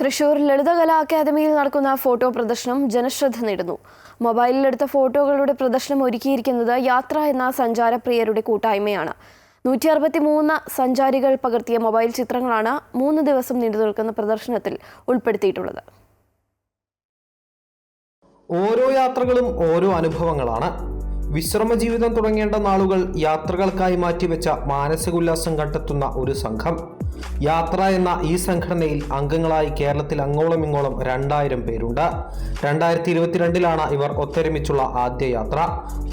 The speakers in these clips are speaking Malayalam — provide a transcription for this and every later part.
തൃശൂർ ലളിതകലാ അക്കാദമിയിൽ നടക്കുന്ന ഫോട്ടോ പ്രദർശനം ജനശ്രദ്ധ നേടുന്നു. മൊബൈലിലെടുത്ത ഫോട്ടോകളുടെ പ്രദർശനം ഒരുക്കിയിരിക്കുന്നത് യാത്ര എന്ന സഞ്ചാരപ്രിയരുടെ കൂട്ടായ്മയാണ്. നൂറ്റി അറുപത്തി മൂന്ന് സഞ്ചാരികൾ പകർത്തിയ മൊബൈൽ ചിത്രങ്ങളാണ് മൂന്ന് ദിവസം നീണ്ടു നിൽക്കുന്ന പ്രദർശനത്തിൽ ഉൾപ്പെടുത്തിയിട്ടുള്ളത്. ഓരോ യാത്രകളും ഓരോ അനുഭവങ്ങളാണ്. വിശ്രമ ജീവിതം തുടങ്ങേണ്ട നാളുകൾ യാത്രകൾക്കായി മാറ്റിവെച്ച മാനസിക ഉല്ലാസം കണ്ടെത്തുന്ന ഒരു സംഘം. യാത്ര എന്ന ഈ സംഘടനയിൽ അംഗങ്ങളായി കേരളത്തിൽ അങ്ങോളം ഇങ്ങോളം രണ്ടായിരം പേരുണ്ട്. രണ്ടായിരത്തി ഇരുപത്തിരണ്ടിലാണ് ഇവർ ഒത്തൊരുമിച്ചുള്ള ആദ്യ യാത്ര.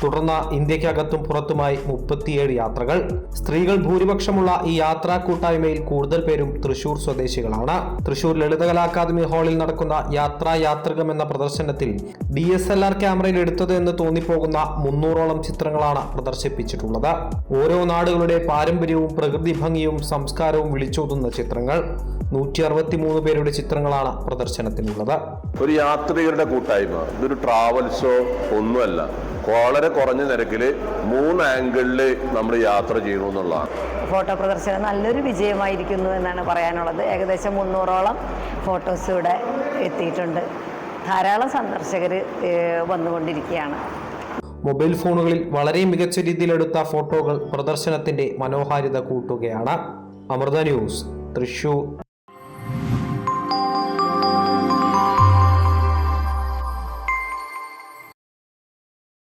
തുടർന്ന് ഇന്ത്യക്കകത്തും പുറത്തുമായി മുപ്പത്തിയേഴ് യാത്രകൾ. സ്ത്രീകൾ ഭൂരിപക്ഷമുള്ള ഈ യാത്രാ കൂട്ടായ്മയിൽ കൂടുതൽ പേരും തൃശൂർ സ്വദേശികളാണ്. തൃശൂർ ലളിതകലാ അക്കാദമി ഹാളിൽ നടക്കുന്ന യാത്രാ യാത്രികം എന്ന പ്രദർശനത്തിൽ ഡി എസ് എൽ ആർ ക്യാമറയിൽ എടുത്തത് എന്ന് തോന്നിപ്പോകുന്ന മുന്നൂറോളം ചിത്രങ്ങളാണ് പ്രദർശിപ്പിച്ചിട്ടുള്ളത്. ഓരോ നാടുകളുടെ പാരമ്പര്യവും പ്രകൃതി ഭംഗിയും സംസ്കാരവും വിളിച്ചോതുന്ന ചിത്രങ്ങൾ നൂറ്റി അറുപത്തി മൂന്ന് പേരുടെ ചിത്രങ്ങളാണ് പ്രദർശനത്തിനുള്ളത്. ഒരു യാത്രികരുടെ കൂട്ടായ്മ. ഇതൊരു ട്രാവൽ ഷോ ഒന്നുമല്ല. വളരെ കുറഞ്ഞ നിരക്കിൽ മൂന്ന് ആംഗിളിൽ നമ്മൾ യാത്ര ചെയ്യണമെന്നുള്ളതാണ് ഫോട്ടോ പ്രദർശനം നല്ലൊരു വിജയമായിരിക്കുന്നു എന്നാണ് പറയാനുള്ളത്. ഏകദേശം മുന്നൂറോളം ഫോട്ടോസ് ഇവിടെ എത്തിയിട്ടുണ്ട്. ധാരാളം സന്ദർശകർ വന്നുകൊണ്ടിരിക്കുകയാണ്. മൊബൈൽ ഫോണുകളിൽ വളരെ മികച്ച രീതിയിലെടുത്ത ഫോട്ടോകൾ പ്രദർശനത്തിന്റെ മനോഹാരിത കൂട്ടുകയാണ്. അമൃത ന്യൂസ് തൃശൂർ